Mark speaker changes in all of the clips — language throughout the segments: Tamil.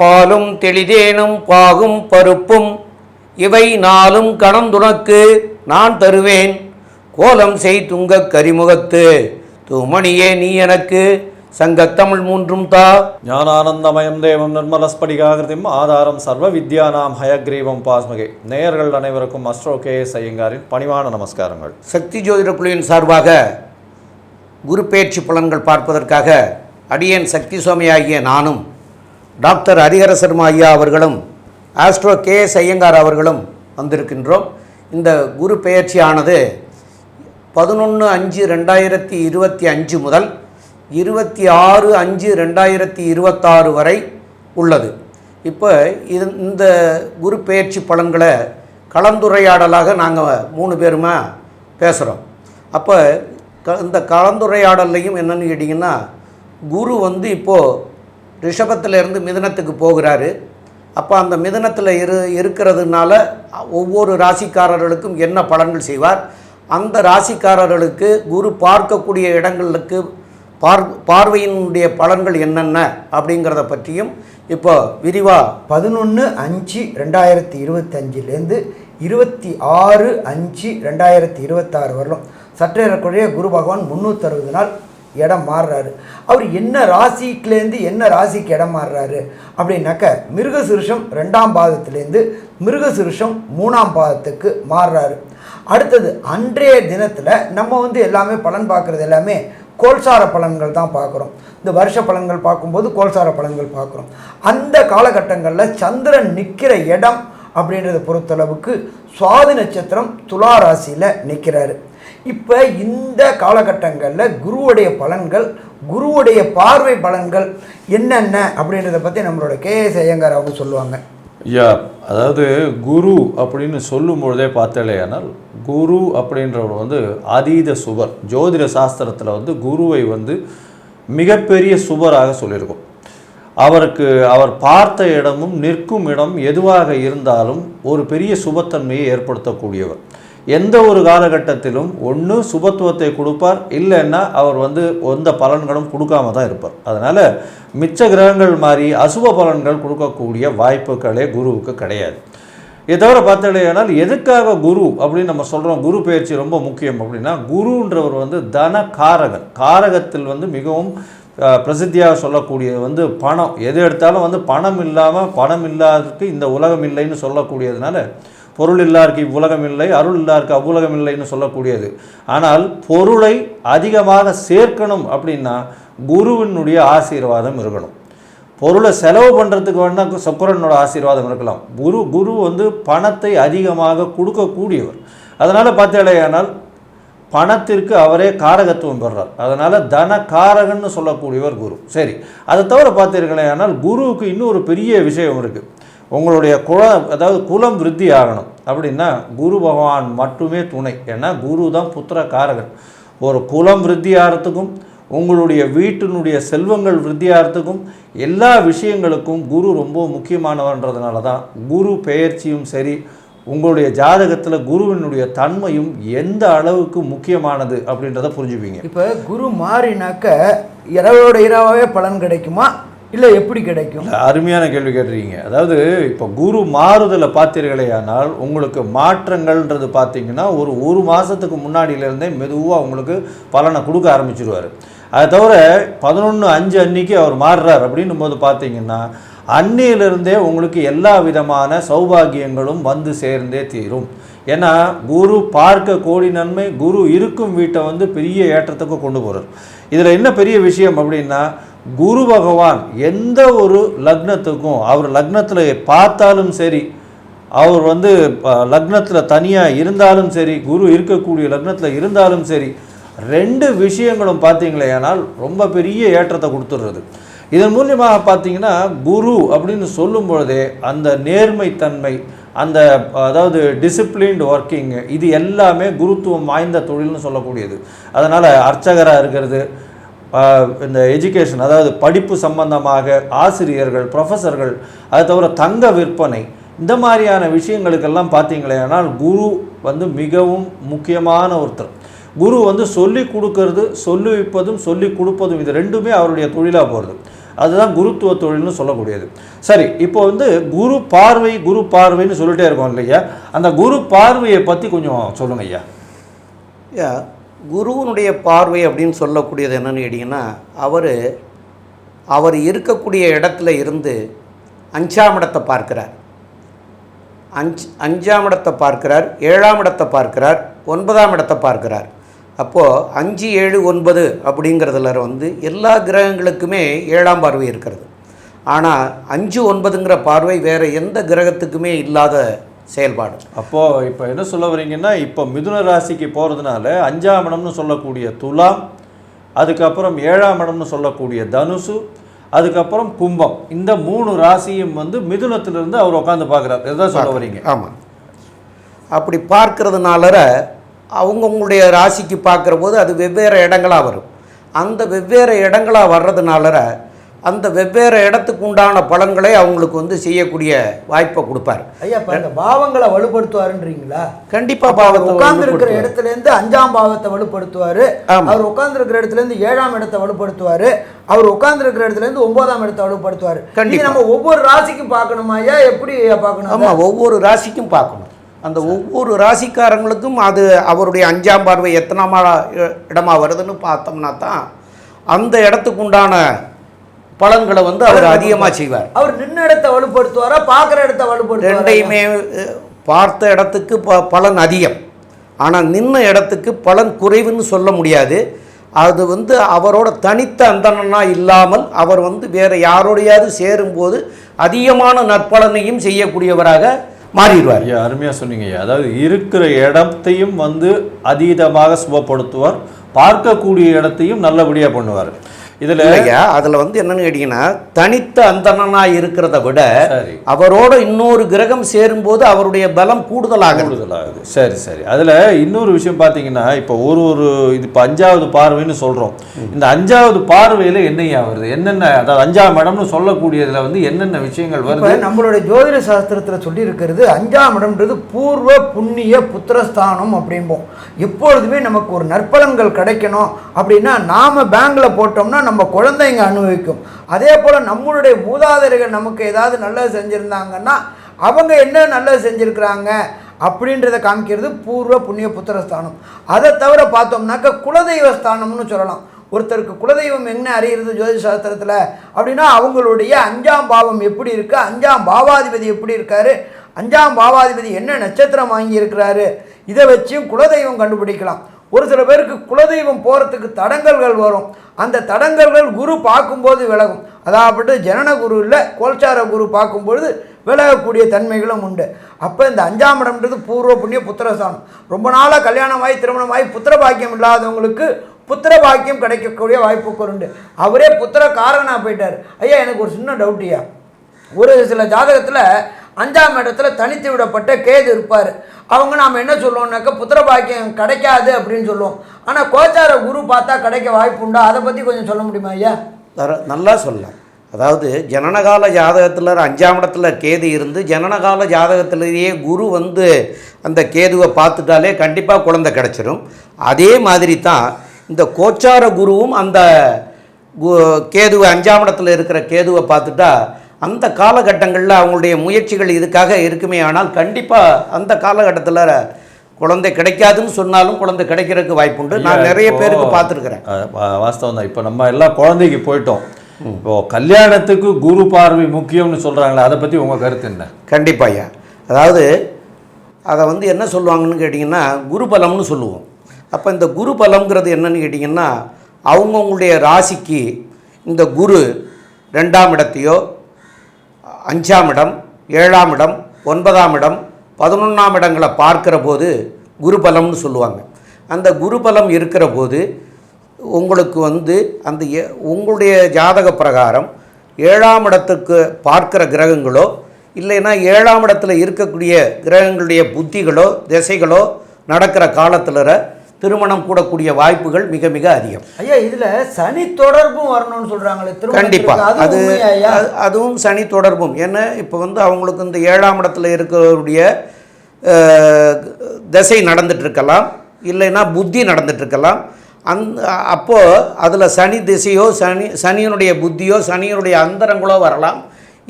Speaker 1: பாலும் தெளிதேனும் பாகும் பருப்பும்
Speaker 2: இவை நாளும் கணந்துணக்கு நான் தருவேன் கோலம் செய் துங்க கரிமுகத்து தூமணியே நீ எனக்கு சங்கத்தமிழ்
Speaker 3: மூன்றும் தா ஞானானந்தமயம் தேவம் நிர்மலஸ்படிகாகிருதியும் ஆதாரம் சர்வ வித்யா நாம் ஹயக்ரீவம் பாஸ்மகே நேயர்கள் அனைவருக்கும் அஸ்ட்ரோ கே எஸ் ஐயங்காரின் பணிவான நமஸ்காரங்கள் சக்தி ஜோதிட புலியின் சார்பாக குரு பயிற்சி பலன்கள் பார்ப்பதற்காக அடியேன் சக்தி சுவாமி ஆகிய நானும் டாக்டர் ஹரிஹர சர்மா ஐயா அவர்களும் ஆஸ்ட்ரோ கே எஸ் ஐயங்கார் அவர்களும் வந்திருக்கின்றோம் இந்த குரு பெயர்ச்சியானது பதினொன்று அஞ்சு ரெண்டாயிரத்தி இருபத்தி அஞ்சு முதல் இருபத்தி ஆறு அஞ்சு ரெண்டாயிரத்தி இருபத்தாறு வரை உள்ளது இப்போ இது இந்த குரு பெயர்ச்சி பலன்களை கலந்துரையாடலாக நாங்கள் மூணு பேருமா பேசுகிறோம் அப்போ க இந்த கலந்துரையாடல்லையும் என்னென்னு கேட்டிங்கன்னா குரு வந்து இப்போது ரிஷபத்திலேருந்து மிதனத்துக்கு போகிறாரு அப்போ அந்த மிதனத்தில் இரு இருக்கிறதுனால ஒவ்வொரு ராசிக்காரர்களுக்கும் என்ன பலன்கள் செய்வார் அந்த ராசிக்காரர்களுக்கு குரு பார்க்கக்கூடிய இடங்களுக்கு பார் பார்வையினுடைய பலன்கள் என்னென்ன அப்படிங்கிறத பற்றியும் இப்போ விரிவாக பதினொன்று அஞ்சு ரெண்டாயிரத்தி இருபத்தஞ்சிலேருந்து இருபத்தி ஆறு அஞ்சு ரெண்டாயிரத்தி இருபத்தாறு வரலும் சற்றேறக்குறைய குரு பகவான் முந்நூற்றறுபது நாள் இடம் மாறுறாரு அவர் என்ன ராசிக்குலேருந்து என்ன ராசிக்கு இடம் மாறுறாரு அப்படின்னாக்க மிருகசுருஷம் ரெண்டாம் பாதத்துலேருந்து மிருகசுருஷம் மூணாம் பாதத்துக்கு மாறுறாரு அடுத்தது அன்றைய தினத்தில் நம்ம வந்து எல்லாமே பலன் பார்க்குறது எல்லாமே கோல்சார பலன்கள் தான் பார்க்குறோம் இந்த வருஷ பலன்கள் பார்க்கும்போது கோல்சார பலன்கள் பார்க்குறோம் அந்த காலகட்டங்களில் சந்திரன் நிற்கிற இடம் அப்படின்றத பொறுத்தளவுக்கு சுவாதி நட்சத்திரம் துலா ராசியில் நிற்கிறாரு
Speaker 2: இப்போ இந்த காலகட்டங்களில் குருவுடைய பலன்கள் குருவுடைய பார்வை பலன்கள் என்னென்ன அப்படின்றத பற்றி நம்மளோட கே எஸ் ஐயங்கார் அவங்க சொல்லுவாங்க யா அதாவது குரு அப்படின்னு சொல்லும் பொழுதே பார்த்தாலேயானால் குரு அப்படின்றவர் வந்து அதீத சுவர் ஜோதிட சாஸ்திரத்தில் வந்து குருவை வந்து மிகப்பெரிய சுவராக சொல்லியிருக்கோம் அவருக்கு அவர் பார்த்த இடமும் நிற்கும் இடம் எதுவாக இருந்தாலும் ஒரு பெரிய சுபத்தன்மையை ஏற்படுத்தக்கூடியவர் எந்த ஒரு காலகட்டத்திலும் ஒன்று சுபத்துவத்தை கொடுப்பார் இல்லைன்னா அவர் வந்து எந்த பலன்களும் கொடுக்காம தான் இருப்பார் அதனால் மிச்ச கிரகங்கள் மாதிரி அசுப பலன்கள் கொடுக்கக்கூடிய வாய்ப்புகளே குருவுக்கு கிடையாது இதை தவிர பார்த்தடையானால் எதுக்காக குரு அப்படின்னு நம்ம சொல்கிறோம் குரு பயிற்சி ரொம்ப முக்கியம் அப்படின்னா குருன்றவர் வந்து தன காரகன் காரகத்தில் வந்து மிகவும் பிரசித்தியாக சொல்லக்கூடியது வந்து பணம் எது எடுத்தாலும் வந்து பணம் இல்லாமல் பணம் இல்லாததுக்கு இந்த உலகம் இல்லைன்னு சொல்லக்கூடியதுனால பொருள் இல்லாருக்கு இவ்வுலகம் இல்லை அருள் இல்லாருக்கு அவ்வுலகம் இல்லைன்னு சொல்லக்கூடியது ஆனால் பொருளை அதிகமாக சேர்க்கணும் அப்படின்னா குருவினுடைய ஆசீர்வாதம் இருக்கணும் பொருளை செலவு பண்ணுறதுக்கு வேணால் சுக்கரனோட ஆசீர்வாதம் இருக்கலாம் குரு குரு வந்து பணத்தை அதிகமாக கொடுக்கக்கூடியவர் அதனால் பார்த்தாலேயானால் பணத்திற்கு அவரே காரகத்துவம் பெறார் அதனால் தன காரகன்னு சொல்லக்கூடியவர் குரு சரி அதை தவிர பார்த்தீர்களே ஆனால் குருவுக்கு இன்னொரு பெரிய விஷயம் இருக்குது உங்களுடைய குல அதாவது குலம் விருத்தி ஆகணும் அப்படின்னா குரு பகவான் மட்டுமே துணை ஏன்னா குரு தான் புத்திர காரகன் ஒரு குலம் விருத்தி ஆகிறதுக்கும் உங்களுடைய வீட்டினுடைய செல்வங்கள் ஆகிறதுக்கும் எல்லா விஷயங்களுக்கும் குரு ரொம்ப
Speaker 3: முக்கியமானவன்றதுனால தான் குரு பெயர்ச்சியும் சரி உங்களுடைய
Speaker 2: ஜாதகத்தில் குருவினுடைய தன்மையும் எந்த அளவுக்கு முக்கியமானது அப்படின்றத புரிஞ்சுப்பீங்க இப்போ குரு மாறினாக்க இரவோட இரவாகவே பலன் கிடைக்குமா இல்லை எப்படி கிடைக்கும் அருமையான கேள்வி கேட்டுறீங்க அதாவது இப்போ குரு மாறுதலை பார்த்தீர்களே ஆனால் உங்களுக்கு மாற்றங்கள்ன்றது பார்த்தீங்கன்னா ஒரு ஒரு மாதத்துக்கு முன்னாடியிலேருந்தே மெதுவாக உங்களுக்கு பலனை கொடுக்க ஆரம்பிச்சிருவார் அதை தவிர பதினொன்று அஞ்சு அன்னைக்கு அவர் மாறுறார் அப்படின்னும் போது பார்த்தீங்கன்னா அன்னியிலிருந்தே உங்களுக்கு எல்லா விதமான சௌபாகியங்களும் வந்து சேர்ந்தே தீரும் ஏன்னா குரு பார்க்க கோடி நன்மை குரு இருக்கும் வீட்டை வந்து பெரிய ஏற்றத்துக்கு கொண்டு போகிறார் இதில் என்ன பெரிய விஷயம் அப்படின்னா குரு பகவான் எந்த ஒரு லக்னத்துக்கும் அவர் லக்னத்தில் பார்த்தாலும் சரி அவர் வந்து லக்னத்தில் தனியாக இருந்தாலும் சரி குரு இருக்கக்கூடிய லக்னத்தில் இருந்தாலும் சரி ரெண்டு விஷயங்களும் ஆனால் ரொம்ப பெரிய ஏற்றத்தை கொடுத்துடுறது இதன் மூலியமாக பார்த்தீங்கன்னா குரு அப்படின்னு சொல்லும் பொழுதே அந்த நேர்மைத்தன்மை அந்த அதாவது டிசிப்ளின்டு ஒர்க்கிங்கு இது எல்லாமே குருத்துவம் வாய்ந்த தொழில்னு சொல்லக்கூடியது அதனால் அர்ச்சகராக இருக்கிறது இந்த எஜுகேஷன் அதாவது படிப்பு சம்பந்தமாக ஆசிரியர்கள் ப்ரொஃபஸர்கள் அது தவிர தங்க விற்பனை இந்த மாதிரியான விஷயங்களுக்கெல்லாம் பார்த்தீங்களே ஆனால் குரு வந்து மிகவும் முக்கியமான ஒருத்தர் குரு வந்து சொல்லி கொடுக்கறது சொல்லி வைப்பதும் சொல்லி கொடுப்பதும் இது ரெண்டுமே அவருடைய தொழிலாக போகிறது அதுதான்
Speaker 3: குருத்துவ தொழில்னு சொல்லக்கூடியது சரி இப்போ வந்து குரு பார்வை குரு பார்வைன்னு சொல்லிட்டே இருக்கோம் இல்லையா அந்த குரு பார்வையை பற்றி கொஞ்சம் சொல்லுங்க ஐயா குருவனுடைய பார்வை அப்படின்னு சொல்லக்கூடியது என்னென்னு கேட்டிங்கன்னா அவர் அவர் இருக்கக்கூடிய இடத்துல இருந்து அஞ்சாம் இடத்தை பார்க்கிறார் அஞ்ச் அஞ்சாம் இடத்தை பார்க்கிறார் ஏழாம் இடத்தை பார்க்கிறார் ஒன்பதாம் இடத்தை பார்க்கிறார் அப்போது அஞ்சு ஏழு ஒன்பது அப்படிங்கிறதுல
Speaker 2: வந்து எல்லா கிரகங்களுக்குமே ஏழாம் பார்வை இருக்கிறது ஆனால் அஞ்சு ஒன்பதுங்கிற பார்வை வேறு எந்த கிரகத்துக்குமே இல்லாத செயல்பாடு அப்போது இப்போ என்ன சொல்ல வரீங்கன்னா இப்போ மிதுன ராசிக்கு போகிறதுனால அஞ்சாம் இடம்னு சொல்லக்கூடிய துலாம் அதுக்கப்புறம்
Speaker 3: ஏழாம் இடம்னு சொல்லக்கூடிய தனுசு அதுக்கப்புறம் கும்பம் இந்த மூணு ராசியும் வந்து மிதுனத்திலிருந்து அவர் உட்காந்து பார்க்குறாரு எதாவது சொல்ல வரீங்க ஆமாம் அப்படி பார்க்கறதுனால அவங்கவுங்களுடைய ராசிக்கு பார்க்குற போது அது வெவ்வேறு இடங்களாக வரும் அந்த வெவ்வேறு இடங்களாக வர்றதுனால அந்த வெவ்வேறு இடத்துக்கு உண்டான பழங்களை அவங்களுக்கு வந்து செய்யக்கூடிய வாய்ப்பை கொடுப்பார் ஐயா இந்த பாவங்களை வலுப்படுத்துவாருன்றீங்களா கண்டிப்பா பாவத்தை உட்கார்ந்து இருக்கிற இடத்துல இருந்து அஞ்சாம் பாவத்தை வலுப்படுத்துவாரு அவர் உட்கார்ந்து இருக்கிற இடத்துல இருந்து ஏழாம் இடத்தை வலுப்படுத்துவாரு அவர் உட்கார்ந்து இருக்கிற இடத்துல இருந்து ஒன்பதாம் இடத்தை வலுப்படுத்துவாரு கண்டிப்பா நம்ம ஒவ்வொரு ராசிக்கும் பார்க்கணுமா ஐயா எப்படி பார்க்கணும் ஆமா ஒவ்வொரு ராசிக்கும் பார்க்கணும் அந்த ஒவ்வொரு ராசிக்காரங்களுக்கும் அது அவருடைய அஞ்சாம் பார்வை எத்தனாமா இடமா வருதுன்னு பார்த்தோம்னா தான் அந்த இடத்துக்கு உண்டான பலன்களை வந்து அவர் அதிகமாக செய்வார் அவர் நின்று இடத்தை வலுப்படுத்துவாரா பார்க்குற இடத்த வலுப்படுத்துவார் ரெண்டையுமே பார்த்த இடத்துக்கு ப பலன் அதிகம் ஆனால் நின்ன இடத்துக்கு பலன் குறைவுன்னு சொல்ல முடியாது அது வந்து அவரோட தனித்த அந்தனா இல்லாமல் அவர் வந்து வேறு யாரோடையாவது சேரும்போது அதிகமான நற்பலனையும் செய்யக்கூடியவராக மாறிடுவார் ஐயா அருமையாக சொன்னீங்க
Speaker 2: அதாவது இருக்கிற இடத்தையும் வந்து அதீதமாக சுபப்படுத்துவார் பார்க்கக்கூடிய இடத்தையும் நல்லபடியாக பண்ணுவார் இதில் இல்லையா அதில் வந்து
Speaker 3: என்னன்னு கேட்டிங்கன்னா தனித்த அந்தனாக இருக்கிறத விட அவரோட இன்னொரு கிரகம் சேரும்போது அவருடைய பலம் கூடுதலாக கூடுதலாகுது சரி சரி
Speaker 2: அதில் இன்னொரு விஷயம் பார்த்தீங்கன்னா இப்போ ஒரு ஒரு இது இப்போ அஞ்சாவது பார்வைன்னு சொல்கிறோம் இந்த அஞ்சாவது பார்வையில் என்னையா வருது என்னென்ன அதாவது அஞ்சாம் இடம்னு சொல்லக்கூடியதில் வந்து என்னென்ன விஷயங்கள் வருது நம்மளுடைய ஜோதிட
Speaker 3: சாஸ்திரத்தில் சொல்லியிருக்கிறது அஞ்சாம் இடம்ன்றது பூர்வ புண்ணிய புத்திரஸ்தானம் அப்படிம்போம் எப்பொழுதுமே நமக்கு ஒரு நற்பலன்கள் கிடைக்கணும் அப்படின்னா நாம் பேங்கில் போட்டோம்னா நம்ம குழந்தைங்க அனுபவிக்கும் அதே போல் நம்மளுடைய மூதாதையர்கள் நமக்கு ஏதாவது நல்லது செஞ்சுருந்தாங்கன்னா அவங்க என்ன நல்லது செஞ்சுருக்கிறாங்க அப்படின்றத காமிக்கிறது பூர்வ புண்ணிய புத்திரஸ்தானம் அதை தவிர பார்த்தோம்னாக்க குலதெய்வ ஸ்தானம்னு சொல்லலாம் ஒருத்தருக்கு குலதெய்வம் என்ன அறிகிறது ஜோதிஷாஸ்திரத்தில் சாஸ்திரத்தில் அப்படின்னா அவங்களுடைய அஞ்சாம் பாவம் எப்படி இருக்குது அஞ்சாம் பாவாதிபதி எப்படி இருக்காரு அஞ்சாம் பாவாதிபதி என்ன நட்சத்திரம் வாங்கியிருக்கிறாரு இதை வச்சும் குலதெய்வம் கண்டுபிடிக்கலாம் ஒரு சில பேருக்கு குலதெய்வம் போகிறதுக்கு தடங்கல்கள் வரும் அந்த தடங்கல்கள் குரு பார்க்கும்போது விலகும் அதாவது ஜனன குரு இல்லை கோல்சார குரு பார்க்கும்பொழுது விலகக்கூடிய தன்மைகளும் உண்டு அப்போ இந்த அஞ்சாம் இடம்ன்றது பூர்வ புண்ணிய புத்திரஸ்தானம் ரொம்ப நாளாக கல்யாணமாகி திருமணமாகி புத்திர பாக்கியம் இல்லாதவங்களுக்கு புத்திர பாக்கியம் கிடைக்கக்கூடிய வாய்ப்புகள் உண்டு அவரே புத்திர காரணாக போயிட்டார் ஐயா எனக்கு ஒரு சின்ன டவுட்டியா ஒரு சில ஜாதகத்தில் அஞ்சாம் இடத்துல தனித்து விடப்பட்ட கேது இருப்பார் அவங்க நாம் என்ன சொல்லுவோம்னாக்க புத்திர பாக்கியம் கிடைக்காது அப்படின்னு சொல்லுவோம் ஆனால் கோச்சார குரு பார்த்தா கிடைக்க வாய்ப்பு உண்டா அதை பற்றி கொஞ்சம் சொல்ல முடியுமா ஐயா தர நல்லா சொல்லலாம் அதாவது ஜனனகால ஜாதகத்தில் அஞ்சாம் இடத்துல கேது இருந்து ஜனனகால ஜாதகத்திலேயே குரு வந்து அந்த கேதுவை பார்த்துட்டாலே கண்டிப்பாக குழந்தை கிடச்சிரும் அதே மாதிரி தான் இந்த கோச்சார குருவும் அந்த கேதுவை அஞ்சாம் இடத்துல இருக்கிற கேதுவை பார்த்துட்டா அந்த காலகட்டங்களில் அவங்களுடைய முயற்சிகள் இதுக்காக இருக்குமே ஆனால் கண்டிப்பாக அந்த காலகட்டத்தில் குழந்தை கிடைக்காதுன்னு சொன்னாலும் குழந்தை கிடைக்கிறதுக்கு வாய்ப்புண்டு நான் நிறைய பேருக்கு பார்த்துருக்குறேன் வாஸ்தவம் தான் இப்போ
Speaker 2: நம்ம எல்லாம் குழந்தைக்கு போயிட்டோம் இப்போ கல்யாணத்துக்கு குரு பார்வை முக்கியம்னு சொல்கிறாங்களே அதை பற்றி உங்கள் கருத்து என்ன கண்டிப்பாக ஐயா
Speaker 3: அதாவது அதை வந்து என்ன சொல்லுவாங்கன்னு கேட்டிங்கன்னா குருபலம்னு சொல்லுவோம் அப்போ இந்த குரு பலம்ங்கிறது என்னன்னு கேட்டிங்கன்னா அவங்கவுங்களுடைய ராசிக்கு இந்த குரு ரெண்டாம் இடத்தையோ அஞ்சாம் இடம் ஏழாம் இடம் ஒன்பதாம் இடம் பதினொன்றாம் இடங்களை பார்க்குற போது குருபலம்னு சொல்லுவாங்க அந்த குருபலம் இருக்கிற போது உங்களுக்கு வந்து அந்த உங்களுடைய ஜாதக பிரகாரம் ஏழாம் இடத்துக்கு பார்க்குற கிரகங்களோ இல்லைன்னா ஏழாம் இடத்துல இருக்கக்கூடிய கிரகங்களுடைய புத்திகளோ திசைகளோ நடக்கிற காலத்தில் திருமணம் கூடக்கூடிய வாய்ப்புகள் மிக மிக அதிகம் ஐயா இதில் சனி தொடர்பும் வரணும்னு சொல்கிறாங்களே திரு கண்டிப்பாக அது அதுவும் சனி தொடர்பும் ஏன்னா இப்போ வந்து அவங்களுக்கு இந்த ஏழாம் இடத்துல இருக்கிறவருடைய திசை நடந்துட்டுருக்கலாம் இல்லைன்னா புத்தி நடந்துட்டுருக்கலாம் அந் அப்போது அதில் சனி திசையோ சனி சனியினுடைய புத்தியோ சனியினுடைய அந்தரங்களோ வரலாம்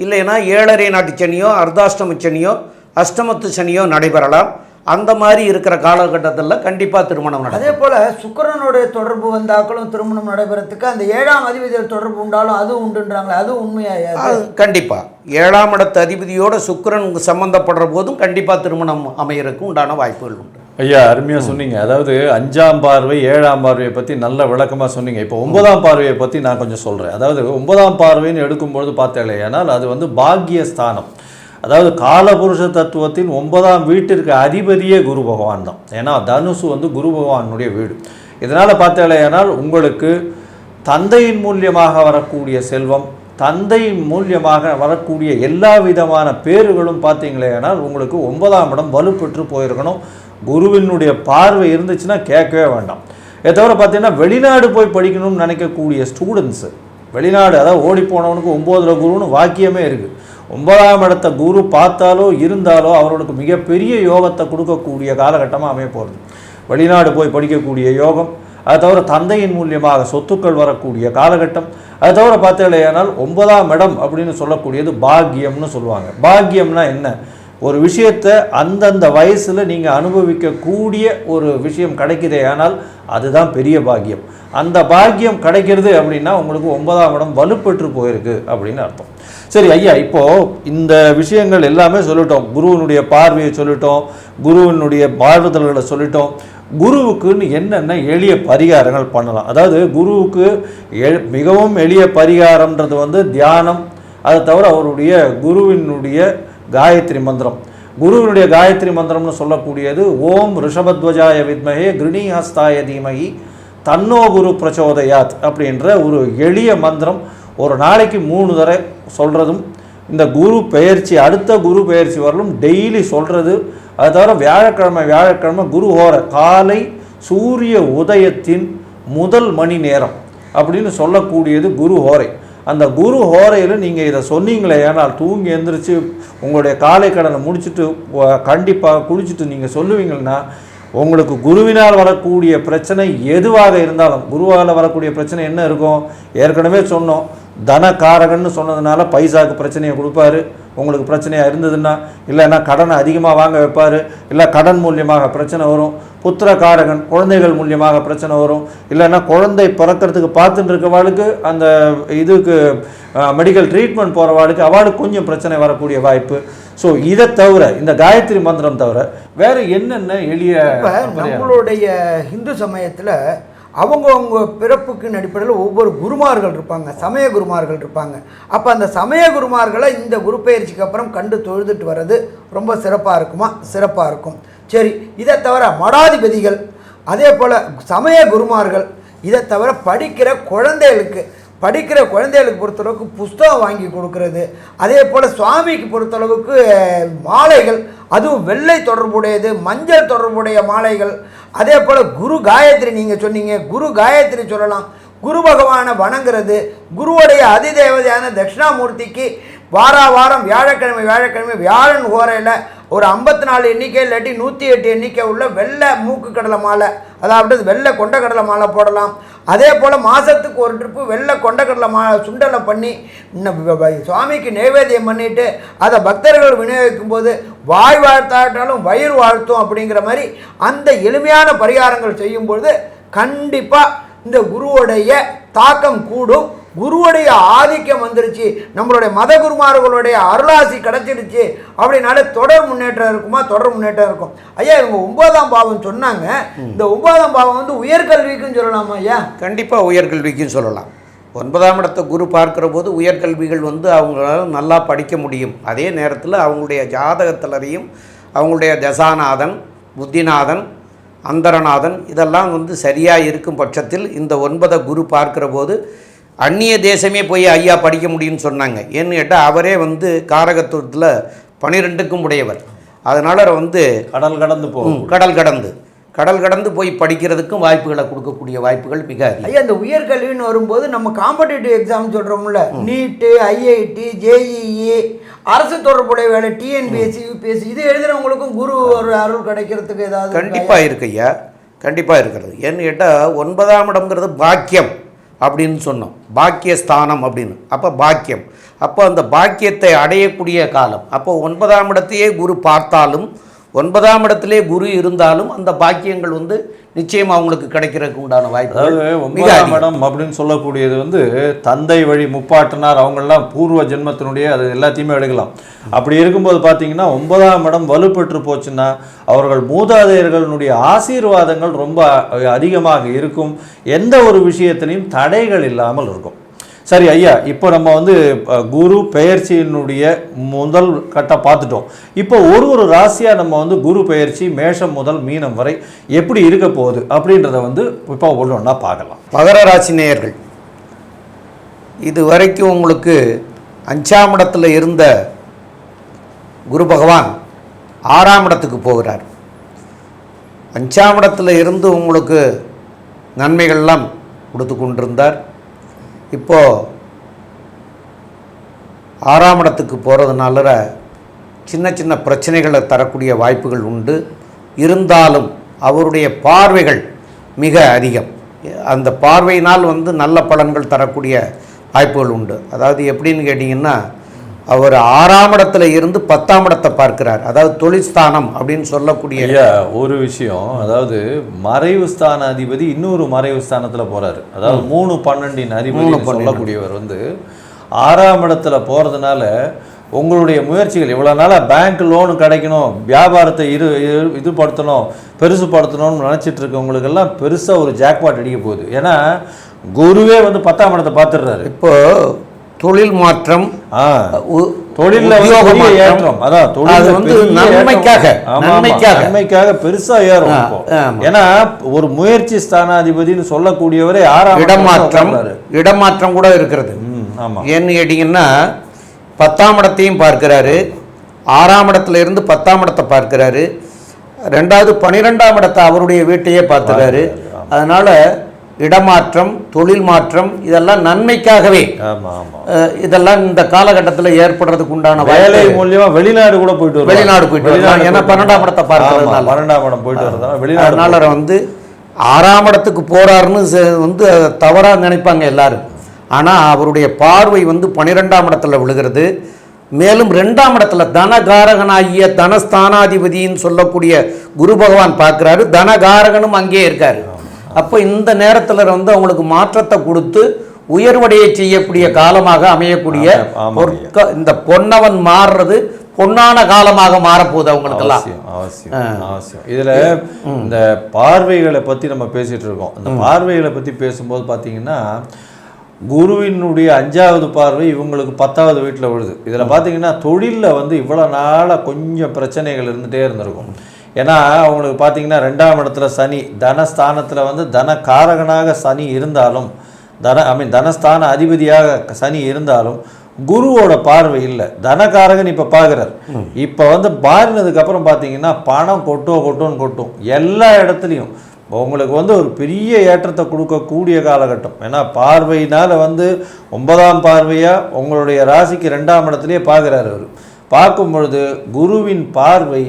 Speaker 3: இல்லைன்னா ஏழரை நாட்டு சனியோ அர்த்தாஷ்டம சனியோ அஷ்டமத்து சனியோ நடைபெறலாம் அந்த மாதிரி இருக்கிற காலகட்டத்தில் கண்டிப்பாக திருமணம் நடக்கும் அதே போல் சுக்கரனுடைய தொடர்பு வந்தாக்களும் திருமணம் நடைபெறத்துக்கு அந்த ஏழாம் அதிபதியில் தொடர்பு உண்டாலும் அதுவும் உண்டுன்றாங்களே அதுவும் உண்மையாக கண்டிப்பாக ஏழாம் இடத்து அதிபதியோட சுக்கரன் சம்மந்தப்படுற போதும் கண்டிப்பாக திருமணம் அமையறதுக்கு உண்டான வாய்ப்புகள் உண்டு
Speaker 2: ஐயா அருமையாக சொன்னீங்க அதாவது அஞ்சாம் பார்வை ஏழாம் பார்வையை பற்றி நல்ல விளக்கமாக சொன்னீங்க இப்போ ஒன்பதாம் பார்வையை பற்றி நான் கொஞ்சம் சொல்கிறேன் அதாவது ஒன்பதாம் பார்வைன்னு எடுக்கும்பொழுது பார்த்தேன் ஏன்னால் அது வந்து பாக்கியஸ்தானம் அதாவது காலபுருஷ தத்துவத்தின் ஒன்பதாம் வீட்டிற்கு அதிபதியே குரு பகவான் தான் ஏன்னா தனுசு வந்து குரு பகவானுடைய வீடு இதனால் பார்த்தாலேயானால் உங்களுக்கு தந்தையின் மூலியமாக வரக்கூடிய செல்வம் தந்தை மூலியமாக வரக்கூடிய எல்லா விதமான பேறுகளும் பார்த்தீங்களேனால் உங்களுக்கு ஒன்பதாம் இடம் வலுப்பெற்று போயிருக்கணும் குருவினுடைய பார்வை இருந்துச்சுன்னா கேட்கவே வேண்டாம் இதை தவிர பார்த்தீங்கன்னா வெளிநாடு போய் படிக்கணும்னு நினைக்கக்கூடிய ஸ்டூடெண்ட்ஸு வெளிநாடு அதாவது ஓடி போனவனுக்கு ஒம்போதில் குருன்னு வாக்கியமே இருக்குது ஒன்பதாம் இடத்த குரு பார்த்தாலோ இருந்தாலோ அவர்களுக்கு மிகப்பெரிய யோகத்தை கொடுக்கக்கூடிய காலகட்டமாக அமைய போகிறது வெளிநாடு போய் படிக்கக்கூடிய யோகம் அது தவிர தந்தையின் மூலியமாக சொத்துக்கள் வரக்கூடிய காலகட்டம் அது தவிர ஆனால் ஒன்பதாம் இடம் அப்படின்னு சொல்லக்கூடியது பாக்கியம்னு சொல்லுவாங்க பாக்கியம்னா என்ன ஒரு விஷயத்தை அந்தந்த வயசில் நீங்கள் அனுபவிக்கக்கூடிய ஒரு விஷயம் கிடைக்கிதே ஆனால் அதுதான் பெரிய பாக்கியம் அந்த பாக்கியம் கிடைக்கிறது அப்படின்னா உங்களுக்கு ஒன்பதாம் இடம் வலுப்பெற்று போயிருக்கு அப்படின்னு அர்த்தம் சரி ஐயா இப்போது இந்த விஷயங்கள் எல்லாமே சொல்லிட்டோம் குருவினுடைய பார்வையை சொல்லிட்டோம் குருவினுடைய மாறுதல்களை சொல்லிட்டோம் குருவுக்குன்னு என்னென்ன எளிய பரிகாரங்கள் பண்ணலாம் அதாவது குருவுக்கு எள் மிகவும் எளிய பரிகாரம்ன்றது வந்து தியானம் அதை தவிர அவருடைய குருவினுடைய காயத்ரி மந்திரம் குருவினுடைய காயத்ரி மந்திரம்னு சொல்லக்கூடியது ஓம் ரிஷபத்வஜாய வித்மகே கிருணிஹஸ்தாய தீமகி தன்னோ குரு பிரச்சோதயாத் அப்படின்ற ஒரு எளிய மந்திரம் ஒரு நாளைக்கு மூணு தடவை சொல்கிறதும் இந்த குரு பெயர்ச்சி அடுத்த குரு பெயர்ச்சி வரலும் டெய்லி சொல்கிறது அது தவிர வியாழக்கிழமை வியாழக்கிழமை குரு ஹோர காலை சூரிய உதயத்தின் முதல் மணி நேரம் அப்படின்னு சொல்லக்கூடியது குரு ஹோரை அந்த குரு ஹோரையில் நீங்கள் இதை சொன்னீங்களே ஏனால் தூங்கி எழுந்திரிச்சு உங்களுடைய காலை கடனை முடிச்சுட்டு கண்டிப்பாக குளிச்சுட்டு நீங்கள் சொல்லுவீங்கன்னா உங்களுக்கு குருவினால் வரக்கூடிய பிரச்சனை எதுவாக இருந்தாலும் குருவால் வரக்கூடிய பிரச்சனை என்ன இருக்கும் ஏற்கனவே சொன்னோம் தன காரகன்னு சொன்னதுனால பைசாவுக்கு பிரச்சனையை கொடுப்பாரு உங்களுக்கு பிரச்சனையாக இருந்ததுன்னா இல்லைன்னா கடனை அதிகமாக வாங்க வைப்பார் இல்லை கடன் மூலியமாக பிரச்சனை வரும் காரகன் குழந்தைகள் மூலியமாக பிரச்சனை வரும் இல்லைன்னா குழந்தை பிறக்கிறதுக்கு பார்த்துட்டு இருக்கவாளுக்கு அந்த இதுக்கு மெடிக்கல் ட்ரீட்மெண்ட் போகிறவாளுக்கு அவளுக்கு கொஞ்சம் பிரச்சனை வரக்கூடிய வாய்ப்பு ஸோ இதை தவிர இந்த காயத்ரி மந்திரம் தவிர வேறு என்னென்ன எளிய நம்மளுடைய ஹிந்து சமயத்தில்
Speaker 3: அவங்கவுங்க பிறப்புக்கு அடிப்படையில் ஒவ்வொரு குருமார்கள் இருப்பாங்க சமய குருமார்கள் இருப்பாங்க அப்போ அந்த சமய குருமார்களை இந்த குரு பயிற்சிக்கு அப்புறம் கண்டு தொழுதுட்டு வர்றது ரொம்ப சிறப்பாக இருக்குமா சிறப்பாக இருக்கும் சரி இதை தவிர மடாதிபதிகள் அதே போல் சமய குருமார்கள் இதை தவிர படிக்கிற குழந்தைகளுக்கு படிக்கிற குழந்தைகளுக்கு பொறுத்தளவுக்கு புஸ்தகம் வாங்கி கொடுக்கறது அதே போல் சுவாமிக்கு பொறுத்தளவுக்கு மாலைகள் அதுவும் வெள்ளை தொடர்புடையது மஞ்சள் தொடர்புடைய மாலைகள் அதே போல் குரு காயத்ரி நீங்கள் சொன்னீங்க குரு காயத்ரி சொல்லலாம் குரு பகவானை வணங்குறது குருவுடைய அதிதேவதையான தட்சிணாமூர்த்திக்கு வார வாரம் வியாழக்கிழமை வியாழக்கிழமை வியாழன் ஓரையில் ஒரு ஐம்பத்தி நாலு எண்ணிக்கை இல்லாட்டி நூற்றி எட்டு எண்ணிக்கை உள்ள வெள்ளை மூக்கு கடலை மாலை அதாவது வெள்ளை கொண்ட கடலை மாலை போடலாம் அதே போல் மாதத்துக்கு ஒரு ட்ரிப்பு வெள்ளை கொண்ட கடலை மாலை சுண்டலை பண்ணி சுவாமிக்கு நைவேத்தியம் பண்ணிவிட்டு அதை பக்தர்கள் விநியோகிக்கும் போது வாய் வாழ்த்தாட்டாலும் வயிறு வாழ்த்தும் அப்படிங்கிற மாதிரி அந்த எளிமையான பரிகாரங்கள் செய்யும்பொழுது கண்டிப்பாக இந்த குருவுடைய தாக்கம் கூடும் குருவுடைய ஆதிக்கம் வந்துருச்சு நம்மளுடைய மத குருமார்களுடைய அருளாசி கிடச்சிருச்சு அப்படின்னால தொடர் முன்னேற்றம் இருக்குமா தொடர் முன்னேற்றம் இருக்கும் ஐயா இவங்க ஒன்பதாம் பாவம் சொன்னாங்க இந்த ஒன்பதாம் பாவம் வந்து உயர்கல்விக்குன்னு சொல்லலாமா ஐயா கண்டிப்பாக உயர்கல்விக்குன்னு சொல்லலாம் ஒன்பதாம் இடத்தை குரு பார்க்குற போது உயர்கல்விகள் வந்து அவங்களால நல்லா படிக்க முடியும் அதே நேரத்தில் அவங்களுடைய ஜாதகத்திலையும் அவங்களுடைய தசாநாதன் புத்திநாதன் அந்தரநாதன் இதெல்லாம் வந்து சரியாக இருக்கும் பட்சத்தில் இந்த ஒன்பதை குரு பார்க்குற போது அந்நிய தேசமே போய் ஐயா படிக்க முடியும்னு சொன்னாங்க ஏன்னு கேட்டால் அவரே வந்து காரகத்துவத்தில் பனிரெண்டுக்கும் உடையவர் அதனால் வந்து கடல் கடந்து போகும் கடல் கடந்து கடல் கடந்து போய் படிக்கிறதுக்கும் வாய்ப்புகளை கொடுக்கக்கூடிய வாய்ப்புகள் மிக ஐயா இந்த உயர்கல்வின்னு வரும்போது நம்ம காம்படேட்டிவ் எக்ஸாம் சொல்கிறோம்ல நீட்டு ஐஐடி ஜேஇஇ அரசு தொடர்புடைய வேலை டிஎன்பிஎஸ்சி யூபிஎஸ்சி இது எழுதுகிறவங்களுக்கும் குரு ஒரு அருள் கிடைக்கிறதுக்கு ஏதாவது கண்டிப்பாக இருக்கு ஐயா கண்டிப்பாக இருக்கிறது ஏன்னு கேட்டால் ஒன்பதாம் இடம்ங்கிறது பாக்கியம் அப்படின்னு சொன்னோம் பாக்கியஸ்தானம் அப்படின்னு அப்போ பாக்கியம் அப்போ அந்த பாக்கியத்தை அடையக்கூடிய காலம் அப்போ ஒன்பதாம் இடத்தையே குரு பார்த்தாலும் ஒன்பதாம் இடத்திலே குரு இருந்தாலும் அந்த பாக்கியங்கள் வந்து நிச்சயம் அவங்களுக்கு கிடைக்கிறதுக்கு உண்டான வாய்ப்பு ஒன்பதாம் இடம் அப்படின்னு சொல்லக்கூடியது வந்து தந்தை வழி முப்பாட்டினார் அவங்கெல்லாம் பூர்வ ஜென்மத்தினுடைய அது எல்லாத்தையுமே எடுக்கலாம் அப்படி இருக்கும்போது பார்த்தீங்கன்னா ஒன்பதாம் இடம் வலுப்பெற்று போச்சுன்னா அவர்கள் மூதாதையர்களுடைய ஆசீர்வாதங்கள் ரொம்ப அதிகமாக இருக்கும் எந்த ஒரு விஷயத்திலையும் தடைகள் இல்லாமல் இருக்கும் சரி ஐயா இப்போ நம்ம வந்து குரு பெயர்ச்சியினுடைய முதல் கட்டம் பார்த்துட்டோம் இப்போ ஒரு ஒரு ராசியாக நம்ம வந்து குரு பெயர்ச்சி மேஷம் முதல் மீனம் வரை எப்படி இருக்க போகுது அப்படின்றத வந்து இப்போ ஒன்றுனா பார்க்கலாம் மகர ராசி நேயர்கள் இது வரைக்கும் உங்களுக்கு அஞ்சாம் இடத்துல இருந்த குரு பகவான் ஆறாம் இடத்துக்கு போகிறார் அஞ்சாம் இடத்துல இருந்து உங்களுக்கு நன்மைகள்லாம் கொடுத்து கொண்டிருந்தார் இப்போது ஆறாம் இடத்துக்கு போகிறதுனால சின்ன சின்ன பிரச்சனைகளை தரக்கூடிய வாய்ப்புகள் உண்டு இருந்தாலும் அவருடைய பார்வைகள் மிக அதிகம் அந்த பார்வையினால் வந்து நல்ல பலன்கள் தரக்கூடிய வாய்ப்புகள் உண்டு அதாவது எப்படின்னு கேட்டிங்கன்னா
Speaker 2: அவர் ஆறாம் இடத்துல இருந்து பத்தாம் இடத்தை பார்க்கிறார் அதாவது தொழிற்ஸ்தானம் அப்படின்னு சொல்லக்கூடிய ஒரு விஷயம் அதாவது மறைவு ஸ்தான அதிபதி இன்னொரு மறைவு ஸ்தானத்தில் போகிறாரு அதாவது மூணு பன்னெண்டின் அறிமுகம் சொல்லக்கூடியவர் வந்து ஆறாம் இடத்துல போகிறதுனால உங்களுடைய முயற்சிகள் இவ்வளோ நாளாக பேங்க் லோனு கிடைக்கணும் வியாபாரத்தை இரு இதுபடுத்தணும் பெருசுப்படுத்தணும்னு நினச்சிட்டு இருக்கவங்களுக்கெல்லாம் பெருசாக ஒரு ஜாக்பாட் அடிக்க போகுது ஏன்னா குருவே வந்து பத்தாம் இடத்தை பார்த்துடுறாரு இப்போது
Speaker 3: தொழில் மாற்றம் தொழில ஏற்றம் அதான் தொழில் வந்து நன்மைக்காக நன்மைக்காக நன்மைக்காக பெருசா ஏறும் ஏன்னா ஒரு முயற்சி ஸ்தானாதிபதினு சொல்லக்கூடியவரை ஆறாம் இடமாற்றம் இடமாற்றம் கூட இருக்கிறது ஏன்னு கேட்டிங்கன்னா பத்தாம் இடத்தையும் பார்க்கிறாரு ஆறாம் இடத்துல இருந்து பத்தாம் இடத்தை பார்க்கிறாரு ரெண்டாவது பனிரெண்டாம் இடத்தை அவருடைய வீட்டையே பார்த்துறாரு அதனால் இடமாற்றம் தொழில் மாற்றம் இதெல்லாம் நன்மைக்காகவே இதெல்லாம் இந்த காலகட்டத்தில் ஏற்படுறதுக்கு உண்டான வேலை மூலியமா வெளிநாடு கூட போயிட்டு வெளிநாடு போயிட்டு ஏன்னா பன்னெண்டாம் இடத்தை பார்க்கறதுனால பன்னெண்டாம் இடம் போயிட்டு வரதுனால வெளிநாடுனால வந்து ஆறாம் இடத்துக்கு போறாருன்னு வந்து தவறாக நினைப்பாங்க எல்லாரும் ஆனால் அவருடைய பார்வை வந்து பனிரெண்டாம் இடத்துல விழுகிறது மேலும் ரெண்டாம் இடத்துல தனகாரகனாகிய தனஸ்தானாதிபதின்னு சொல்லக்கூடிய குரு பகவான் பார்க்குறாரு தனகாரகனும் அங்கே இருக்காரு அப்போ இந்த நேரத்தில் வந்து அவங்களுக்கு மாற்றத்தை கொடுத்து உயர்வடைய செய்யக்கூடிய காலமாக அமையக்கூடிய இந்த பொன்னவன் மாறுறது பொன்னான காலமாக மாறப்போகுது அவங்களுக்கெல்லாம் அவசியம் அவசியம் இதில் இந்த பார்வைகளை பற்றி நம்ம பேசிகிட்டு இருக்கோம் இந்த பார்வைகளை பற்றி பேசும்போது பார்த்தீங்கன்னா
Speaker 2: குருவினுடைய அஞ்சாவது பார்வை இவங்களுக்கு பத்தாவது வீட்டில் விழுது இதில் பார்த்தீங்கன்னா தொழிலில் வந்து இவ்வளோ நாளாக கொஞ்சம் பிரச்சனைகள் இருந்துகிட்டே இருந்திருக்கும் ஏன்னா அவங்களுக்கு பார்த்திங்கன்னா ரெண்டாம் இடத்துல சனி தனஸ்தானத்தில் வந்து தனக்காரகனாக சனி இருந்தாலும் தன ஐ மீன் தனஸ்தான அதிபதியாக சனி இருந்தாலும் குருவோட பார்வை இல்லை தனக்காரகன் இப்போ பார்க்குறார் இப்போ வந்து மாறினதுக்கப்புறம் பார்த்தீங்கன்னா பணம் கொட்டோ கொட்டோன்னு கொட்டும் எல்லா இடத்துலையும் உங்களுக்கு வந்து ஒரு பெரிய ஏற்றத்தை கொடுக்கக்கூடிய காலகட்டம் ஏன்னா பார்வையினால் வந்து ஒன்பதாம் பார்வையாக உங்களுடைய ராசிக்கு ரெண்டாம் இடத்துலேயே பார்க்குறாரு அவர் பார்க்கும் பொழுது குருவின் பார்வை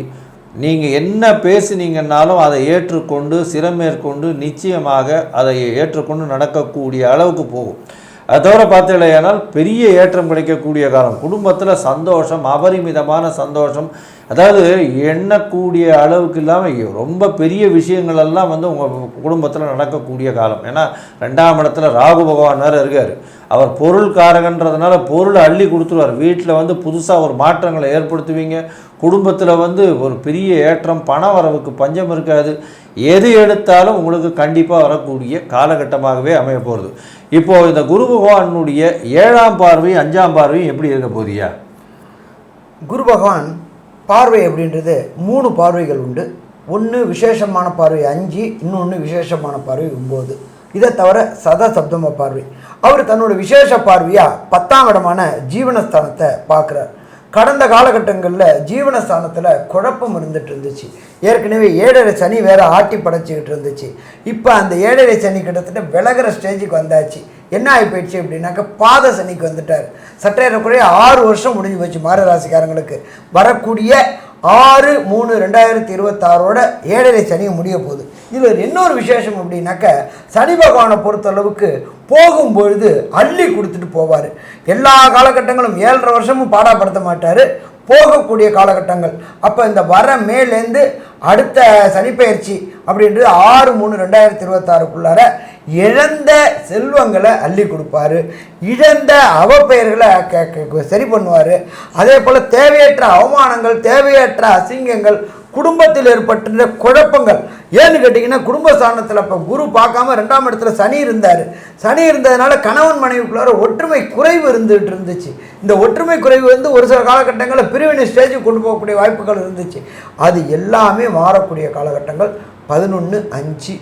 Speaker 2: நீங்கள் என்ன பேசினீங்கன்னாலும் அதை ஏற்றுக்கொண்டு மேற்கொண்டு நிச்சயமாக அதை ஏற்றுக்கொண்டு நடக்கக்கூடிய அளவுக்கு போகும் அதை தவிர பார்த்தீங்களேனால் பெரிய ஏற்றம் கிடைக்கக்கூடிய காலம் குடும்பத்தில் சந்தோஷம் அபரிமிதமான சந்தோஷம் அதாவது எண்ணக்கூடிய அளவுக்கு இல்லாமல் ரொம்ப பெரிய விஷயங்களெல்லாம் வந்து உங்கள் குடும்பத்தில் நடக்கக்கூடிய காலம் ஏன்னா ரெண்டாம் இடத்துல ராகு பகவான் வேறு இருக்கார் அவர் பொருள் காரகன்றதுனால பொருளை அள்ளி கொடுத்துருவார் வீட்டில் வந்து புதுசாக ஒரு மாற்றங்களை ஏற்படுத்துவீங்க குடும்பத்தில் வந்து ஒரு பெரிய ஏற்றம் பண வரவுக்கு பஞ்சம் இருக்காது எது எடுத்தாலும் உங்களுக்கு கண்டிப்பாக வரக்கூடிய காலகட்டமாகவே அமைய போகிறது இப்போது இந்த குரு பகவானுடைய ஏழாம் பார்வை அஞ்சாம் பார்வையும் எப்படி இருக்க போதியா குரு பகவான் பார்வை அப்படின்றது மூணு பார்வைகள் உண்டு ஒன்று விசேஷமான பார்வை அஞ்சு இன்னொன்று விசேஷமான பார்வை ஒம்பது இதை தவிர சதசப்தம சப்தம பார்வை அவர் தன்னோட விசேஷ பார்வையாக பத்தாம் இடமான ஜீவனஸ்தானத்தை பார்க்குறார் கடந்த காலகட்டங்களில் ஜீவனஸ்தானத்தில் குழப்பம் இருந்துட்டு இருந்துச்சு ஏற்கனவே ஏழரை சனி வேறு ஆட்டி படைச்சிக்கிட்டு இருந்துச்சு இப்போ அந்த ஏழரை சனி கிட்டத்தட்ட விலகிற ஸ்டேஜுக்கு வந்தாச்சு என்ன ஆகி போயிடுச்சு அப்படின்னாக்க பாத சனிக்கு வந்துட்டார் சட்டையறக்குறைய ஆறு வருஷம் முடிஞ்சு போச்சு மார ராசிக்காரங்களுக்கு வரக்கூடிய ஆறு மூணு ரெண்டாயிரத்தி இருபத்தாறோட ஏழரை சனி முடிய போகுது இதில் இன்னொரு விசேஷம் அப்படின்னாக்க சனி பகவானை பொறுத்தளவுக்கு போகும்பொழுது அள்ளி கொடுத்துட்டு போவார் எல்லா காலகட்டங்களும் ஏழரை வருஷமும் பாடாப்படுத்த மாட்டார் போகக்கூடிய காலகட்டங்கள் அப்போ இந்த வர மேலேருந்து அடுத்த சனிப்பெயர்ச்சி அப்படின்றது ஆறு மூணு ரெண்டாயிரத்தி இருபத்தாறுக்குள்ளார இழந்த செல்வங்களை அள்ளி கொடுப்பாரு இழந்த அவப்பெயர்களை சரி பண்ணுவார் அதே போல் தேவையற்ற அவமானங்கள் தேவையற்ற அசிங்கங்கள் குடும்பத்தில் ஏற்பட்டுள்ள குழப்பங்கள் ஏன்னு கேட்டிங்கன்னா குடும்ப ஸ்தானத்தில் அப்போ குரு பார்க்காம ரெண்டாம் இடத்துல சனி இருந்தார் சனி இருந்ததுனால கணவன் மனைவிக்குள்ளார ஒற்றுமை குறைவு இருந்துகிட்டு இருந்துச்சு இந்த ஒற்றுமை குறைவு வந்து ஒரு சில காலகட்டங்களில் பிரிவினை ஸ்டேஜுக்கு கொண்டு போகக்கூடிய வாய்ப்புகள் இருந்துச்சு அது எல்லாமே மாறக்கூடிய காலகட்டங்கள் பதினொன்று அஞ்சு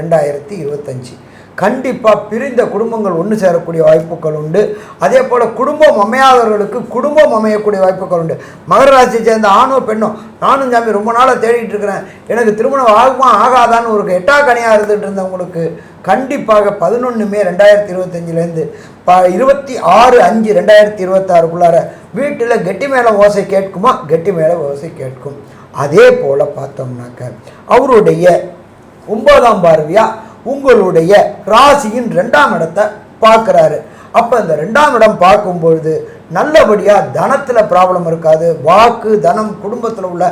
Speaker 2: ரெண்டாயிரத்தி இருபத்தஞ்சு கண்டிப்பாக பிரிந்த குடும்பங்கள் ஒன்று சேரக்கூடிய வாய்ப்புகள் உண்டு அதே போல் குடும்பம் அமையாதவர்களுக்கு குடும்பம் அமையக்கூடிய வாய்ப்புகள் உண்டு மகர ராசியை சேர்ந்த ஆணோ பெண்ணோ நானும் சாமி ரொம்ப நாளாக தேடிட்டு இருக்கிறேன் எனக்கு திருமணம் ஆகுமா ஆகாதான்னு ஒரு எட்டா கனியாக இருந்துகிட்டு இருந்தவங்களுக்கு கண்டிப்பாக பதினொன்று மே ரெண்டாயிரத்தி இருபத்தஞ்சிலேருந்து ப இருபத்தி ஆறு அஞ்சு ரெண்டாயிரத்தி இருபத்தாறுக்குள்ளார வீட்டில் கெட்டி மேலே ஓசை கேட்குமா கெட்டி மேலே ஓசை கேட்கும் அதே போல் பார்த்தோம்னாக்க அவருடைய ஒன்பதாம் பார்வையாக உங்களுடைய ராசியின் ரெண்டாம் இடத்தை பார்க்குறாரு அப்போ இந்த ரெண்டாம் இடம் பார்க்கும்பொழுது நல்லபடியாக தனத்தில் ப்ராப்ளம் இருக்காது வாக்கு தனம் குடும்பத்தில் உள்ள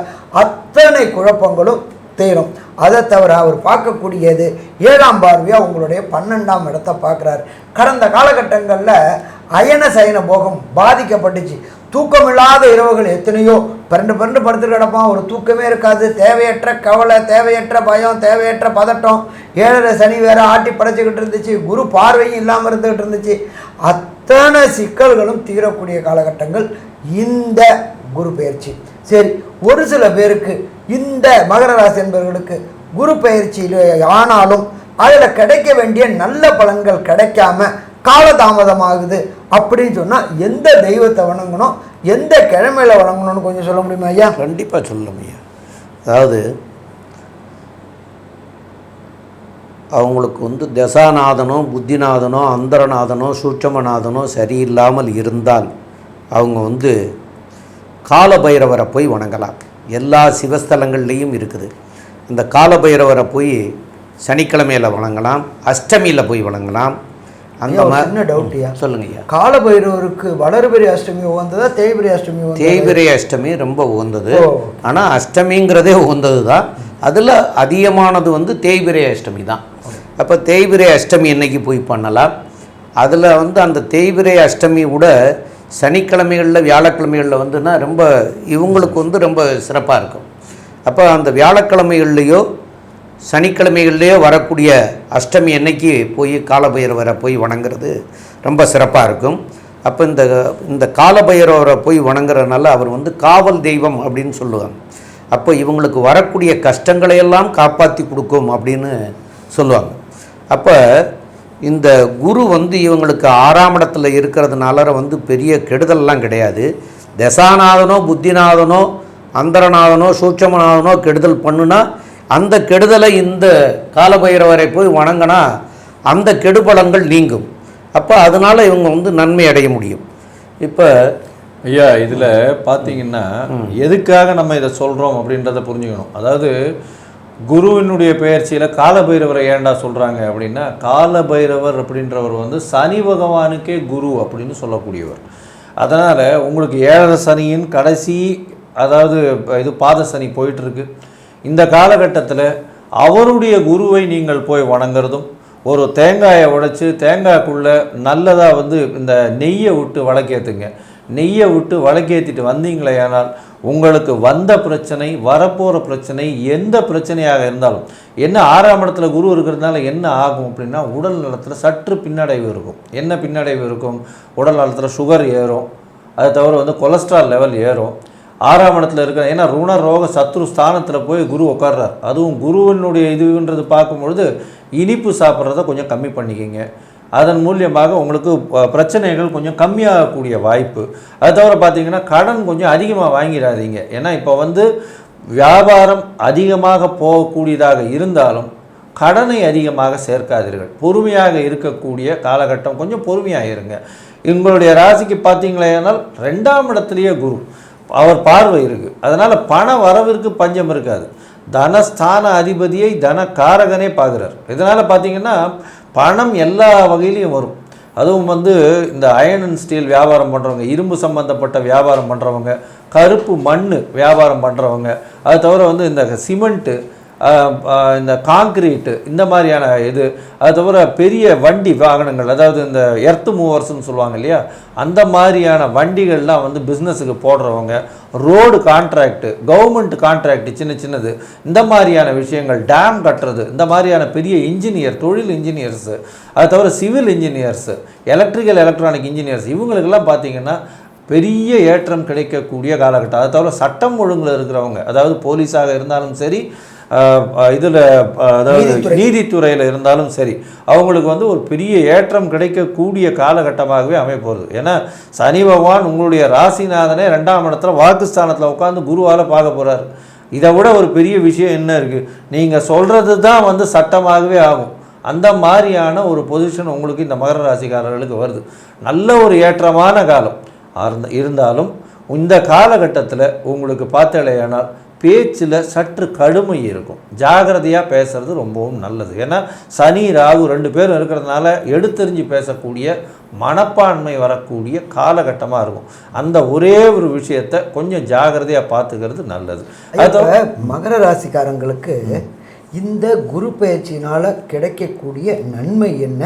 Speaker 2: அத்தனை குழப்பங்களும் தேரும் அதை தவிர அவர் பார்க்கக்கூடியது ஏழாம் பார்வையாக உங்களுடைய பன்னெண்டாம் இடத்தை பார்க்குறாரு கடந்த காலகட்டங்களில் அயன சயன போகம் பாதிக்கப்பட்டுச்சு தூக்கம் இல்லாத இரவுகள் எத்தனையோ பரண்டு பரண்டு படுத்து கிடப்பான் ஒரு தூக்கமே இருக்காது தேவையற்ற கவலை தேவையற்ற பயம் தேவையற்ற பதட்டம் ஏழரை சனி வேற ஆட்டி படைச்சிக்கிட்டு இருந்துச்சு குரு பார்வையும் இல்லாமல் இருந்துக்கிட்டு இருந்துச்சு அத்தனை சிக்கல்களும் தீரக்கூடிய காலகட்டங்கள் இந்த குரு பயிற்சி சரி ஒரு சில பேருக்கு இந்த மகர ராசி என்பவர்களுக்கு குரு பயிற்சியில் ஆனாலும் அதில் கிடைக்க வேண்டிய நல்ல பலன்கள் கிடைக்காம காலதாமதமாகுது அப்படின்னு சொன்னால் எந்த தெய்வத்தை வணங்கணும் எந்த கிழமையில் வணங்கணும்னு கொஞ்சம் சொல்ல முடியுமா ஐயா கண்டிப்பாக சொல்ல முடியும் அதாவது அவங்களுக்கு வந்து தசாநாதனோ புத்திநாதனோ அந்தரநாதனோ சூட்சமநாதனோ சரியில்லாமல் இருந்தால் அவங்க வந்து காலபைரவரை போய் வணங்கலாம் எல்லா சிவஸ்தலங்கள்லேயும் இருக்குது அந்த காலபைரவரை போய் சனிக்கிழமையில் வணங்கலாம் அஷ்டமியில் போய் வணங்கலாம் அங்கே என்ன டவுட்யா சொல்லுங்கய்யா காலபைரவருக்கு வளர்பிரி அஷ்டமி உகந்ததா தேய்பிரி அஷ்டமி தேய்பிரி அஷ்டமி ரொம்ப உகந்தது ஆனால் அஷ்டமிங்கிறதே உகந்தது தான் அதில் அதிகமானது வந்து தேய்பிரை அஷ்டமி தான் அப்போ தேய்பிரை அஷ்டமி என்றைக்கு போய் பண்ணலாம் அதில் வந்து அந்த தேய்பிரை அஷ்டமி விட சனிக்கிழமைகளில் வியாழக்கிழமைகளில் வந்துன்னா ரொம்ப இவங்களுக்கு வந்து ரொம்ப சிறப்பாக இருக்கும் அப்போ அந்த வியாழக்கிழமைகள்லேயோ சனிக்கிழமைகள்லேயே வரக்கூடிய அஷ்டமி அன்னைக்கு போய் காலபைரவரை போய் வணங்குறது ரொம்ப சிறப்பாக இருக்கும் அப்போ இந்த இந்த காலபைரவரை போய் வணங்குறதுனால அவர் வந்து காவல் தெய்வம் அப்படின்னு சொல்லுவாங்க அப்போ இவங்களுக்கு வரக்கூடிய கஷ்டங்களையெல்லாம் காப்பாற்றி கொடுக்கும் அப்படின்னு சொல்லுவாங்க அப்போ இந்த குரு வந்து இவங்களுக்கு ஆறாம் இடத்துல இருக்கிறதுனால வந்து பெரிய கெடுதல்லாம் கிடையாது தசாநாதனோ புத்திநாதனோ அந்தரநாதனோ சூட்சமநாதனோ கெடுதல் பண்ணுனா அந்த கெடுதலை இந்த காலபைரவரை போய் வணங்கினா அந்த கெடுபலங்கள் நீங்கும் அப்போ அதனால் இவங்க வந்து நன்மை அடைய முடியும் இப்போ ஐயா இதில் பார்த்தீங்கன்னா எதுக்காக நம்ம இதை சொல்கிறோம் அப்படின்றத புரிஞ்சுக்கணும் அதாவது குருவினுடைய பயிற்சியில் காலபைரவரை ஏண்டா சொல்கிறாங்க அப்படின்னா காலபைரவர் அப்படின்றவர் வந்து சனி பகவானுக்கே குரு அப்படின்னு சொல்லக்கூடியவர் அதனால் உங்களுக்கு ஏழரை சனியின் கடைசி அதாவது இது பாத சனி போயிட்டுருக்கு இந்த காலகட்டத்தில் அவருடைய குருவை நீங்கள் போய் வணங்குறதும் ஒரு தேங்காயை உடைச்சி தேங்காய்க்குள்ளே நல்லதாக வந்து இந்த நெய்யை விட்டு வழக்கேற்றுங்க நெய்யை விட்டு வழக்கேற்றிட்டு வந்தீங்களே ஆனால் உங்களுக்கு வந்த பிரச்சனை வரப்போகிற பிரச்சனை எந்த பிரச்சனையாக இருந்தாலும் என்ன ஆறாம் இடத்துல குரு இருக்கிறதுனால என்ன ஆகும் அப்படின்னா உடல் நலத்தில் சற்று பின்னடைவு இருக்கும் என்ன பின்னடைவு இருக்கும் உடல் நலத்தில் சுகர் ஏறும் அதை தவிர வந்து கொலஸ்ட்ரால் லெவல் ஏறும் ஆறாவணத்தில் இருக்கிற ஏன்னா ருண ரோக சத்ரு ஸ்தானத்தில் போய் குரு உட்காடுறார் அதுவும் குருவினுடைய இதுன்றது பார்க்கும்பொழுது இனிப்பு சாப்பிட்றத கொஞ்சம் கம்மி பண்ணிக்கிங்க அதன் மூலியமாக உங்களுக்கு பிரச்சனைகள் கொஞ்சம் கம்மியாகக்கூடிய வாய்ப்பு அது தவிர பார்த்திங்கன்னா கடன் கொஞ்சம் அதிகமாக வாங்கிடாதீங்க ஏன்னா இப்போ வந்து வியாபாரம் அதிகமாக போகக்கூடியதாக இருந்தாலும் கடனை அதிகமாக சேர்க்காதீர்கள் பொறுமையாக இருக்கக்கூடிய காலகட்டம் கொஞ்சம் பொறுமையாக இருங்க உங்களுடைய ராசிக்கு பார்த்தீங்களேனால் ரெண்டாம் இடத்துலேயே குரு அவர் பார்வை இருக்குது அதனால் பண வரவிற்கு பஞ்சம் இருக்காது தனஸ்தான அதிபதியை தன காரகனே பார்க்குறார் இதனால் பார்த்திங்கன்னா பணம் எல்லா வகையிலையும் வரும் அதுவும் வந்து இந்த அயன் அண்ட் ஸ்டீல் வியாபாரம் பண்ணுறவங்க இரும்பு சம்மந்தப்பட்ட வியாபாரம் பண்ணுறவங்க கருப்பு மண் வியாபாரம் பண்ணுறவங்க அது தவிர வந்து இந்த சிமெண்ட்டு இந்த காங்கிரீட்டு இந்த மாதிரியான இது அது தவிர பெரிய வண்டி வாகனங்கள் அதாவது இந்த எர்த்து மூவர்ஸ்னு சொல்லுவாங்க இல்லையா அந்த மாதிரியான வண்டிகள்லாம் வந்து பிஸ்னஸுக்கு போடுறவங்க ரோடு கான்ட்ராக்டு கவர்மெண்ட் கான்ட்ராக்ட் சின்ன சின்னது இந்த மாதிரியான விஷயங்கள் டேம் கட்டுறது இந்த மாதிரியான பெரிய இன்ஜினியர் தொழில் இன்ஜினியர்ஸு அது தவிர civil engineers electrical electronic engineers இவங்களுக்கெல்லாம் பார்த்திங்கன்னா பெரிய ஏற்றம் கிடைக்கக்கூடிய காலகட்டம் அதை தவிர சட்டம் ஒழுங்கில் இருக்கிறவங்க அதாவது போலீஸாக இருந்தாலும் சரி இதில் அதாவது நீதித்துறையில் இருந்தாலும் சரி அவங்களுக்கு வந்து ஒரு பெரிய ஏற்றம் கிடைக்கக்கூடிய காலகட்டமாகவே அமையப்போகுது ஏன்னா சனி பகவான் உங்களுடைய ராசிநாதனே ரெண்டாம் இடத்துல வாக்குஸ்தானத்தில் உட்காந்து குருவால் பார்க்க போகிறாரு இதை விட ஒரு பெரிய விஷயம் என்ன இருக்குது நீங்கள் சொல்கிறது தான் வந்து சட்டமாகவே ஆகும் அந்த மாதிரியான ஒரு பொசிஷன் உங்களுக்கு இந்த மகர ராசிக்காரர்களுக்கு வருது நல்ல ஒரு ஏற்றமான காலம் இருந்தாலும் இந்த காலகட்டத்தில் உங்களுக்கு பார்த்தலையானால் பேச்சில் சற்று கடுமை இருக்கும் ஜாகிரதையாக பேசுகிறது ரொம்பவும் நல்லது ஏன்னா சனி ராகு ரெண்டு பேரும் இருக்கிறதுனால எடுத்தெறிஞ்சு பேசக்கூடிய மனப்பான்மை வரக்கூடிய காலகட்டமாக இருக்கும் அந்த ஒரே ஒரு விஷயத்தை கொஞ்சம் ஜாகிரதையாக பார்த்துக்கிறது நல்லது அதோட மகர
Speaker 3: ராசிக்காரங்களுக்கு இந்த குரு பயிற்சியினால் கிடைக்கக்கூடிய நன்மை என்ன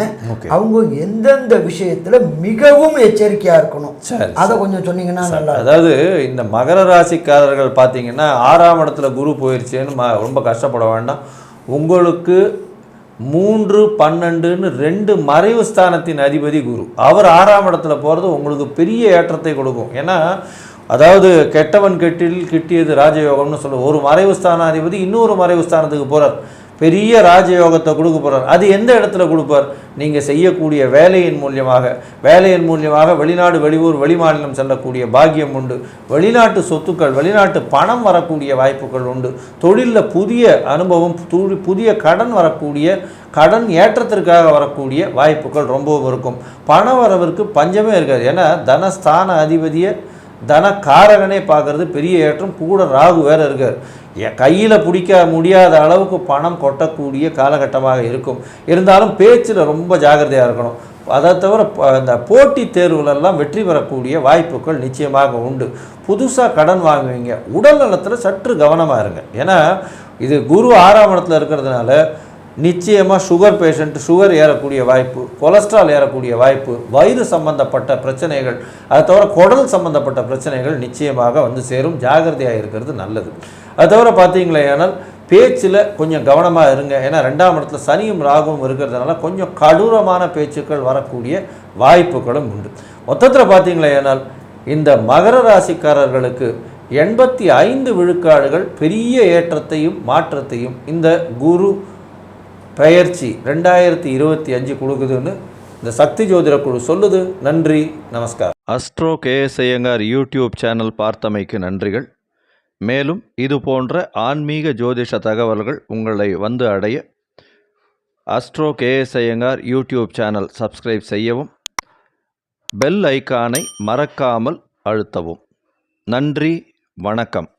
Speaker 3: அவங்க எந்தெந்த விஷயத்தில் மிகவும் எச்சரிக்கையாக இருக்கணும் அதை கொஞ்சம் சொன்னீங்கன்னா நல்லா அதாவது இந்த மகர ராசிக்காரர்கள் பார்த்தீங்கன்னா ஆறாம்
Speaker 2: இடத்துல குரு போயிடுச்சுன்னு ரொம்ப கஷ்டப்பட வேண்டாம் உங்களுக்கு மூன்று பன்னெண்டுன்னு ரெண்டு மறைவு ஸ்தானத்தின் அதிபதி குரு அவர் ஆறாம் இடத்துல போகிறது உங்களுக்கு பெரிய ஏற்றத்தை கொடுக்கும் ஏன்னா அதாவது கெட்டவன் கெட்டில் கிட்டியது ராஜயோகம்னு சொல்ல ஒரு மறைவு ஸ்தானாதிபதி இன்னொரு மறைவு ஸ்தானத்துக்கு போகிறார் பெரிய ராஜயோகத்தை கொடுக்க போகிறார் அது எந்த இடத்துல கொடுப்பார் நீங்கள் செய்யக்கூடிய வேலையின் மூலியமாக வேலையின் மூலியமாக வெளிநாடு வெளியூர் வெளிமாநிலம் செல்லக்கூடிய பாக்கியம் உண்டு வெளிநாட்டு சொத்துக்கள் வெளிநாட்டு பணம் வரக்கூடிய வாய்ப்புகள் உண்டு தொழிலில் புதிய அனுபவம் புதிய கடன் வரக்கூடிய கடன் ஏற்றத்திற்காக வரக்கூடிய வாய்ப்புகள் ரொம்பவும் இருக்கும் பண வரவிற்கு பஞ்சமே இருக்காது ஏன்னா தனஸ்தான அதிபதியை தனக்காரகனே பார்க்குறது பெரிய ஏற்றம் கூட ராகு வேறு இருக்கார் கையில் பிடிக்க முடியாத அளவுக்கு பணம் கொட்டக்கூடிய காலகட்டமாக இருக்கும் இருந்தாலும் பேச்சில் ரொம்ப ஜாகிரதையாக இருக்கணும் அதை தவிர இந்த போட்டித் தேர்வுகளெல்லாம் வெற்றி பெறக்கூடிய வாய்ப்புகள் நிச்சயமாக உண்டு புதுசாக கடன் வாங்குவீங்க உடல் நலத்தில் சற்று கவனமாக இருங்க ஏன்னா இது குரு ஆறாம் இடத்துல இருக்கிறதுனால நிச்சயமாக சுகர் பேஷண்ட் சுகர் ஏறக்கூடிய வாய்ப்பு கொலஸ்ட்ரால் ஏறக்கூடிய வாய்ப்பு வயிறு சம்பந்தப்பட்ட பிரச்சனைகள் அதை தவிர குடல் சம்பந்தப்பட்ட பிரச்சனைகள் நிச்சயமாக வந்து சேரும் ஜாகிரதையாக இருக்கிறது நல்லது அது தவிர பார்த்தீங்களே ஆனால் பேச்சில் கொஞ்சம் கவனமாக இருங்க ஏன்னா ரெண்டாம் இடத்துல சனியும் ராகுவும் இருக்கிறதுனால கொஞ்சம் கடூரமான பேச்சுக்கள் வரக்கூடிய வாய்ப்புகளும் உண்டு மொத்தத்தில் பார்த்தீங்களே ஆனால் இந்த மகர ராசிக்காரர்களுக்கு எண்பத்தி ஐந்து விழுக்காடுகள் பெரிய ஏற்றத்தையும் மாற்றத்தையும் இந்த குரு பயிற்சி ரெண்டாயிரத்தி இருபத்தி அஞ்சு கொடுக்குதுன்னு இந்த சக்தி ஜோதிட குழு சொல்லுது நன்றி நமஸ்கார் அஸ்ட்ரோ கேஎஸ் யூடியூப் சேனல் பார்த்தமைக்கு நன்றிகள்
Speaker 4: மேலும் இது போன்ற ஆன்மீக ஜோதிஷ தகவல்கள் உங்களை வந்து அடைய Astro KS YouTube channel subscribe செய்யவும் பெல் ஐக்கானை மறக்காமல் அழுத்தவும் நன்றி வணக்கம்